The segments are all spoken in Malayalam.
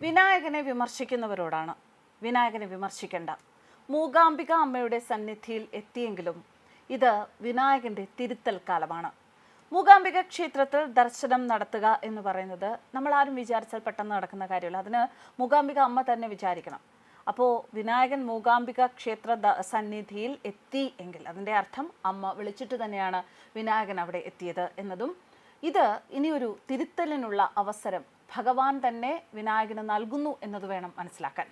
വിനായകനെ വിമർശിക്കുന്നവരോടാണ്. വിനായകനെ വിമർശിക്കേണ്ട. മൂകാംബിക അമ്മയുടെ സന്നിധിയിൽ എത്തിയെങ്കിലും ഇത് വിനായകന്റെ തിരുത്തൽ കാലമാണ്. മൂകാംബിക ക്ഷേത്രത്തിൽ ദർശനം നടത്തുക എന്ന് പറയുന്നത് നമ്മൾ ആരും വിചാരിച്ചാൽ പെട്ടെന്ന് നടക്കുന്ന കാര്യമല്ല. അതിന് മൂകാംബിക അമ്മ തന്നെ വിചാരിക്കണം. അപ്പോൾ വിനായകൻ മൂകാംബിക ക്ഷേത്ര സന്നിധിയിൽ എത്തി എങ്കിൽ അതിന്റെ അർത്ഥം അമ്മ വിളിച്ചിട്ട് തന്നെയാണ് വിനായകൻ അവിടെ എത്തിയത് എന്നതും ഇത് ഇനിയൊരു തിരുത്തലിനുള്ള അവസരം ഭഗവാൻ തന്നെ വിനായകന് നൽകുന്നു എന്നത് വേണം മനസ്സിലാക്കാൻ.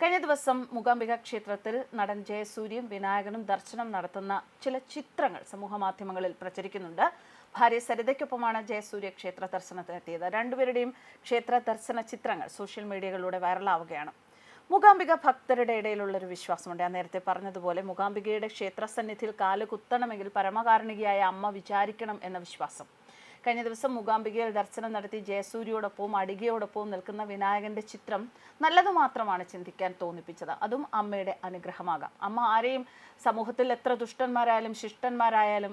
കഴിഞ്ഞ ദിവസം മൂകാംബിക ക്ഷേത്രത്തിൽ നടൻ ജയസൂര്യയും വിനായകനും ദർശനം നടത്തുന്ന ചില ചിത്രങ്ങൾ സമൂഹ മാധ്യമങ്ങളിൽ പ്രചരിക്കുന്നുണ്ട്. ഭാര്യ സരിതയ്ക്കൊപ്പമാണ് ജയസൂര്യ ക്ഷേത്ര ദർശനത്തിനെത്തിയത് രണ്ടുപേരുടെയും ക്ഷേത്ര ദർശന ചിത്രങ്ങൾ സോഷ്യൽ മീഡിയകളിലൂടെ വൈറലാവുകയാണ്. മൂകാംബിക ഭക്തരുടെ ഇടയിലുള്ള ഒരു വിശ്വാസമുണ്ട്. ഞാൻ നേരത്തെ പറഞ്ഞതുപോലെ മൂകാംബികയുടെ ക്ഷേത്ര സന്നിധിയിൽ കാൽ കുത്തണമെങ്കിൽ പരമകാരണികയായ അമ്മ വിചാരിക്കണം എന്ന വിശ്വാസം. കഴിഞ്ഞ ദിവസം മൂകാംബികയിൽ ദർശനം നടത്തി ജയസൂര്യയോടൊപ്പവും അടികയോടൊപ്പവും നിൽക്കുന്ന വിനായകന്റെ ചിത്രം നല്ലത് മാത്രമാണ് ചിന്തിക്കാൻ തോന്നിപ്പിച്ചത്. അതും അമ്മയുടെ അനുഗ്രഹമാകാം. അമ്മ ആരെയും സമൂഹത്തിൽ എത്ര ദുഷ്ടന്മാരായാലും ശിഷ്ടന്മാരായാലും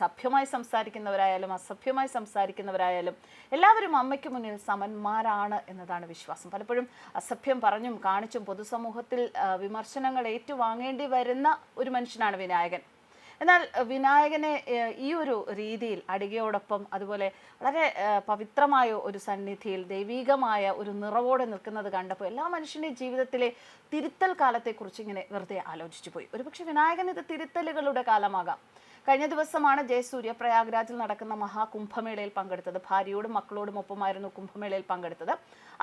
സഭ്യമായി സംസാരിക്കുന്നവരായാലും അസഭ്യമായി സംസാരിക്കുന്നവരായാലും എല്ലാവരും അമ്മയ്ക്ക് മുന്നിൽ സമന്മാരാണ് എന്നതാണ് വിശ്വാസം. പലപ്പോഴും അസഭ്യം പറഞ്ഞും കാണിച്ചും പൊതുസമൂഹത്തിൽ വിമർശനങ്ങൾ ഏറ്റുവാങ്ങേണ്ടി വരുന്ന ഒരു മനുഷ്യനാണ് വിനായകൻ. എന്നാൽ വിനായകനെ ഈ ഒരു രീതിയിൽ അടികയോടൊപ്പം അതുപോലെ വളരെ പവിത്രമായ ഒരു സന്നിധിയിൽ ദൈവീകമായ ഒരു നിറവോടെ നിൽക്കുന്നത് കണ്ടപ്പോൾ എല്ലാ മനുഷ്യന്റെയും ജീവിതത്തിലെ തിരുത്തൽ കാലത്തെക്കുറിച്ച് ഇങ്ങനെ വെറുതെ ആലോചിച്ചു പോയി. ഒരുപക്ഷെ വിനായകൻ ഇത് തിരുത്തലുകളുടെ കാലമാകാം. കഴിഞ്ഞ ദിവസമാണ് ജയസൂര്യ പ്രയാഗ്രാജിൽ നടക്കുന്ന മഹാകുംഭമേളയിൽ പങ്കെടുത്തത്. ഭാര്യയോടും മക്കളോടും ഒപ്പമായിരുന്നു കുംഭമേളയിൽ പങ്കെടുത്തത്.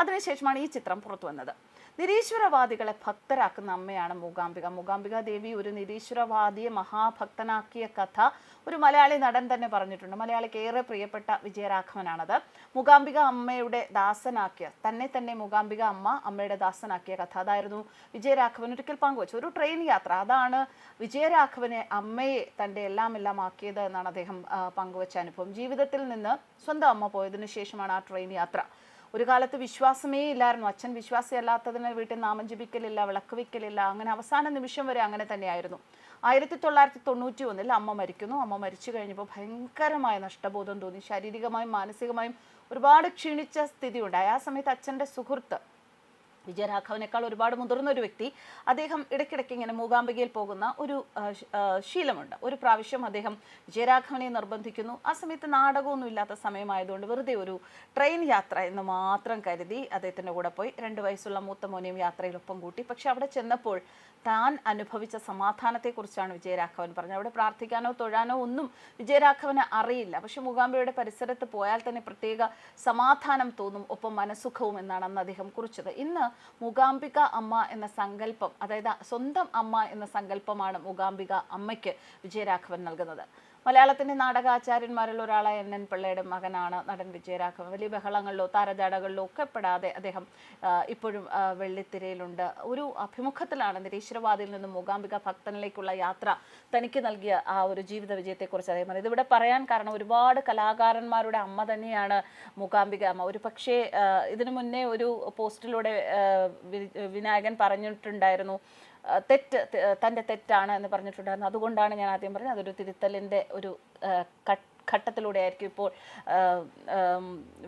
അതിനുശേഷമാണ് ഈ ചിത്രം പുറത്തു വന്നത് നിരീശ്വരവാദികളെ ഭക്തരാക്കുന്ന അമ്മയാണ് മൂകാംബിക. മൂകാംബിക ദേവി ഒരു നിരീശ്വരവാദിയെ മഹാഭക്തനാക്കിയ കഥ ഒരു മലയാളി നടൻ തന്നെ പറഞ്ഞിട്ടുണ്ട്. മലയാളിക്ക് ഏറെ പ്രിയപ്പെട്ട വിജയരാഘവനാണത്. മൂകാംബിക അമ്മയുടെ ദാസനാക്കിയ തന്നെ തന്നെ മൂകാംബിക അമ്മ അമ്മയുടെ ദാസനാക്കിയ കഥ അതായിരുന്നു വിജയരാഘവൻ ഒരിക്കൽ പങ്കുവച്ചു ഒരു ട്രെയിൻ യാത്ര. അതാണ് വിജയരാഘവനെ അമ്മയെ തന്റെ എല്ലാം എല്ലാം ആക്കിയത് എന്നാണ് അദ്ദേഹം പങ്കുവച്ച അനുഭവം. ജീവിതത്തിൽ നിന്ന് സ്വന്തം അമ്മ പോയതിനു ശേഷമാണ് ആ ട്രെയിൻ യാത്ര. ഒരു കാലത്ത് വിശ്വാസമേ ഇല്ലായിരുന്നു. അച്ഛൻ വിശ്വാസിയല്ലാത്തതിന് വീട്ടിൽ നാമം ജപിക്കലില്ല വിളക്ക് വയ്ക്കലില്ല. അങ്ങനെ അവസാന നിമിഷം വരെ അങ്ങനെ തന്നെയായിരുന്നു. ആയിരത്തി തൊള്ളായിരത്തി തൊണ്ണൂറ്റി ഒന്നിൽ അമ്മ മരിക്കുന്നു. അമ്മ മരിച്ചു കഴിഞ്ഞപ്പോൾ ഭയങ്കരമായ നഷ്ടബോധം തോന്നി. ശാരീരികമായും മാനസികമായും ഒരുപാട് ക്ഷീണിച്ച സ്ഥിതി ഉണ്ടായി ആ സമയത്ത് അച്ഛന്റെ സുഹൃത്ത് വിജയരാഘവനേക്കാൾ ഒരുപാട് മുതിർന്ന ഒരു വ്യക്തി. അദ്ദേഹം ഇടയ്ക്കിടയ്ക്ക് ഇങ്ങനെ മൂകാംബികയിൽ പോകുന്ന ഒരു ശീലമുണ്ട്. ഒരു പ്രാവശ്യം അദ്ദേഹം വിജയരാഘവനെ നിർബന്ധിക്കുന്നു. ആ സമയത്ത് നാടകമൊന്നും ഇല്ലാത്ത സമയമായതുകൊണ്ട് വെറുതെ ഒരു ട്രെയിൻ യാത്ര എന്ന് മാത്രം കരുതി അദ്ദേഹത്തിന്റെ കൂടെ പോയി. രണ്ട് വയസ്സുള്ള മൂത്ത മോനെയും യാത്രയിലൊപ്പം കൂട്ടി. പക്ഷെ അവിടെ ചെന്നപ്പോൾ താൻ അനുഭവിച്ച സമാധാനത്തെക്കുറിച്ചാണ് വിജയരാഘവൻ പറഞ്ഞത്. അവിടെ പ്രാർത്ഥിക്കാനോ തൊഴാനോ ഒന്നും വിജയരാഘവന് അറിയില്ല. പക്ഷെ മൂകാംബികയുടെ പരിസരത്ത് പോയാൽ തന്നെ പ്രത്യേക സമാധാനം തോന്നും ഒപ്പം മനസുഖവും എന്നാണ് അന്ന് അദ്ദേഹം കുറിച്ചത്. ഇന്ന് മൂകാംബിക അമ്മ എന്ന സങ്കല്പം അതായത് സ്വന്തം അമ്മ എന്ന സങ്കല്പമാണ് മൂകാംബിക അമ്മയ്ക്ക് വിജയരാഘവൻ നൽകുന്നത്. മലയാളത്തിന്റെ നാടകാചാര്യന്മാരിൽ ഒരാളായ എൻ എൻ പിള്ളയുടെ മകനാണ് നടൻ വിജയരാഘവൻ. വലിയ ബഹളങ്ങളിലോ താരജാടകളിലോ ഒക്കെ പെടാതെ അദ്ദേഹം ഇപ്പോഴും വെള്ളിത്തിരയിലുണ്ട്. ഒരു അഭിമുഖത്തിലാണ് നിരീശ്വരവാദിയിൽ നിന്ന് മൂകാംബിക ഭക്തനിലേക്കുള്ള യാത്ര തനിക്ക് നൽകിയ ആ ഒരു ജീവിത വിജയത്തെക്കുറിച്ച് അദ്ദേഹം പറഞ്ഞത് ഇതിവിടെ പറയാൻ കാരണം ഒരുപാട് കലാകാരന്മാരുടെ അമ്മ തന്നെയാണ് മൂകാംബിക അമ്മ. ഒരു പക്ഷേ ഇതിനു മുന്നേ ഒരു പോസ്റ്റിലൂടെ വിനായകൻ പറഞ്ഞിട്ടുണ്ടായിരുന്നു തെറ്റ് തന്റെ തെറ്റാണ് എന്ന് പറഞ്ഞിട്ടുണ്ടായിരുന്നു. അതുകൊണ്ടാണ് ഞാൻ ആദ്യം പറഞ്ഞത്. അതൊരു തിരുത്തലിന്റെ ഒരു ആ, ഘട്ട- ഘട്ടത്തിലൂടെ ആയിരിക്കും ഇപ്പോൾ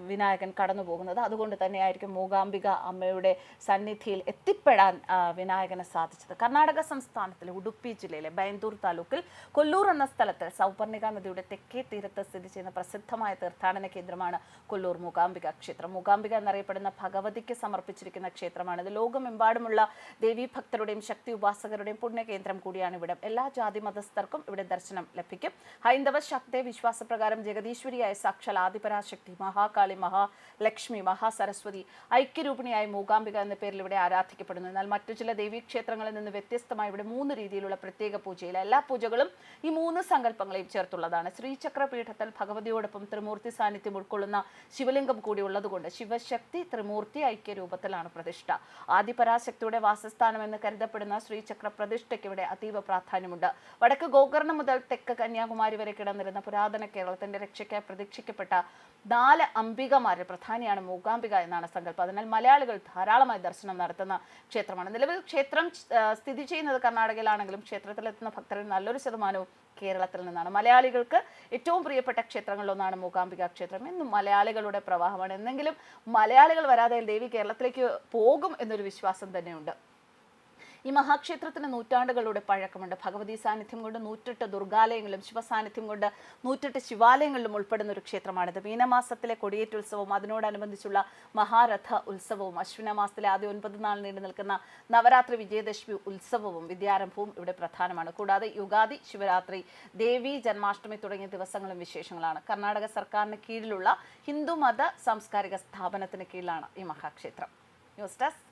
വിനായകൻ കടന്നു പോകുന്നത് അതുകൊണ്ട് തന്നെയായിരിക്കും മൂകാംബിക അമ്മയുടെ സന്നിധിയിൽ എത്തിപ്പെടാൻ വിനായകന് സാധിച്ചത്. കർണാടക സംസ്ഥാനത്തിലെ ഉടുപ്പി ജില്ലയിലെ ബൈന്ദൂർ താലൂക്കിൽ കൊല്ലൂർ എന്ന സ്ഥലത്ത് സൗപർണിക നദിയുടെ തെക്കേ തീരത്ത് സ്ഥിതി ചെയ്യുന്ന പ്രസിദ്ധമായ തീർത്ഥാടന കേന്ദ്രമാണ് കൊല്ലൂർ മൂകാംബിക ക്ഷേത്രം. മൂകാംബിക എന്നറിയപ്പെടുന്ന ഭഗവതിക്ക് സമർപ്പിച്ചിരിക്കുന്ന ക്ഷേത്രമാണ്. ഇത് ലോകമെമ്പാടുമുള്ള ദേവീഭക്തരുടെയും ശക്തി ഉപാസകരുടെയും പുണ്യകേന്ദ്രം കൂടിയാണ് ഇവിടം. എല്ലാ ജാതി മതസ്ഥർക്കും ഇവിടെ ദർശനം ലഭിക്കും. ഹൈന്ദവ ശക്തി വിശ്വാസപ്രകാരം ജഗദീശ്വരിയായ സാക്ഷാൽ ആദിപരാശക്തി മഹാകാളി മഹാലക്ഷ്മി മഹാസരസ്വതി ഐക്യരൂപിണിയായ മൂകാംബിക എന്ന പേരിൽ ഇവിടെ ആരാധിക്കപ്പെടുന്നു. എന്നാൽ മറ്റു ചില ദേവീക്ഷേത്രങ്ങളിൽ നിന്ന് വ്യത്യസ്തമായി ഇവിടെ മൂന്ന് രീതിയിലുള്ള പ്രത്യേക പൂജയില്ല എല്ലാ പൂജകളും ഈ മൂന്ന് സങ്കല്പങ്ങളെയും ചേർത്തുള്ളതാണ്. ശ്രീചക്രപീഠത്തിൽ ഭഗവതിയോടൊപ്പം ത്രിമൂർത്തി സാന്നിധ്യം ഉൾക്കൊള്ളുന്ന ശിവലിംഗം കൂടി ഉള്ളതുകൊണ്ട് ശിവശക്തി ത്രിമൂർത്തി ഐക്യരൂപത്തിലാണ് പ്രതിഷ്ഠ. ആദിപരാശക്തിയുടെ വാസസ്ഥാനം എന്ന് കരുതപ്പെടുന്ന ശ്രീചക്ര പ്രതിഷ്ഠയ്ക്ക് ഇവിടെ അതീവ പ്രാധാന്യമുണ്ട്. വടക്ക് ഗോകർണം മുതൽ തെക്ക് കന്യാകുമാരി വരെ കിടന്നിരുന്ന പുരാതന കേരളത്തിന്റെ രക്ഷയ്ക്കായി പ്രതീക്ഷിക്കപ്പെട്ട നാല് അംബികമാരിൽ പ്രധാനിയാണ് മൂകാംബിക എന്നാണ് സങ്കല്പം. അതിനാൽ മലയാളികൾ ധാരാളമായി ദർശനം നടത്തുന്ന ക്ഷേത്രമാണ്. നിലവിൽ ക്ഷേത്രം സ്ഥിതി ചെയ്യുന്നത് കർണാടകയിലാണെങ്കിലും ക്ഷേത്രത്തിലെത്തുന്ന ഭക്തരിൽ നല്ലൊരു ശതമാനവും കേരളത്തിൽ നിന്നാണ്. മലയാളികൾക്ക് ഏറ്റവും പ്രിയപ്പെട്ട ക്ഷേത്രങ്ങളിലൊന്നാണ് മൂകാംബിക ക്ഷേത്രം. എന്നും മലയാളികളുടെ പ്രവാഹമാണ്. എന്നെങ്കിലും മലയാളികൾ വരാതെ ദേവി കേരളത്തിലേക്ക് പോകും എന്നൊരു വിശ്വാസം തന്നെയുണ്ട്. ഈ മഹാക്ഷേത്രത്തിന് നൂറ്റാണ്ടുകളുടെ പഴക്കമുണ്ട്. ഭഗവതി സാന്നിധ്യം കൊണ്ട് നൂറ്റെട്ട് ദുർഗാലയങ്ങളും ശിവസാന്നിധ്യം കൊണ്ട് നൂറ്റെട്ട് ശിവാലയങ്ങളിലും ഉൾപ്പെടുന്ന ഒരു ക്ഷേത്രമാണിത്. മീനമാസത്തിലെ കൊടിയേറ്റുത്സവവും അതിനോടനുബന്ധിച്ചുള്ള മഹാരഥ ഉത്സവവും അശ്വിനമാസത്തിലെ ആദ്യ ഒൻപത് നാൾ നീണ്ടു നിൽക്കുന്ന നവരാത്രി വിജയദശമി ഉത്സവവും വിദ്യാരംഭവും ഇവിടെ പ്രധാനമാണ്. കൂടാതെ യുഗാദി ശിവരാത്രി ദേവി ജന്മാഷ്ടമി തുടങ്ങിയ ദിവസങ്ങളും വിശേഷങ്ങളാണ്. കർണാടക സർക്കാരിന് കീഴിലുള്ള ഹിന്ദു മത സാംസ്കാരിക സ്ഥാപനത്തിന് കീഴിലാണ് ഈ മഹാക്ഷേത്രം. News desk